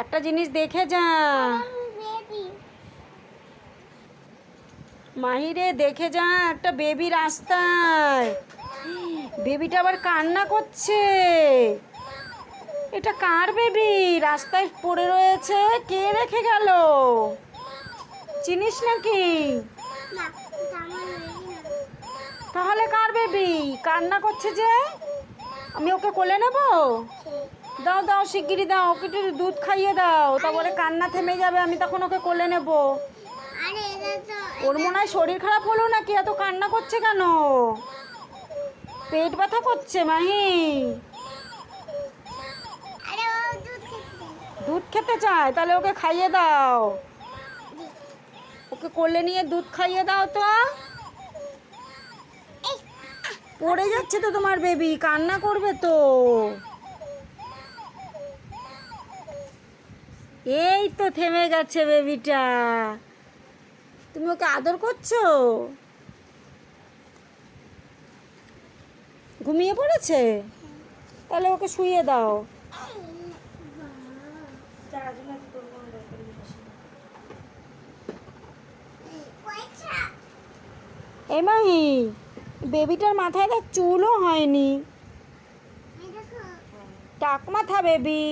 একটা জিনিস দেখে যা। মাহিরে, দেখে যা একটা বেবি রাস্তায়। বেবিটা আবার কান্না করছে। এটা কার বেবি? রাস্তায় পড়ে রয়েছে। কে রেখে গেল? চিনিস নাকি? তাহলে কার বেবি? কান্না করছে যে? আমি ওকে কোলে নেব? দাও দাও শিগগিরি দাও ওকে একটু দুধ খাইয়ে দাও। তারপরে কান্না থেমে যাবে আমি তখন ওকে কোলে নেব। আরে ওর মনে হয় শরীর খারাপ হলো নাকি? এত কান্না করছে কেন? পেট ব্যথা করছে মাহি। দুধ খেতে। চায় তাহলে ওকে খাইয়ে দাও। ওকে কোলে নিয়ে দুধ খাইয়ে দাও তো। পড়ে যাচ্ছে তো তোমার বেবি কান্না করবে তো। এই তো থেমে গেছে বেবিটা। তুমি ওকে আদর করছ? ঘুমিয়ে পড়েছে? তাহলে ওকে শুয়ে দাও। এই বেবিটার মাথায় দেখ চুলও হয়নি। টাক মাথা বেবি।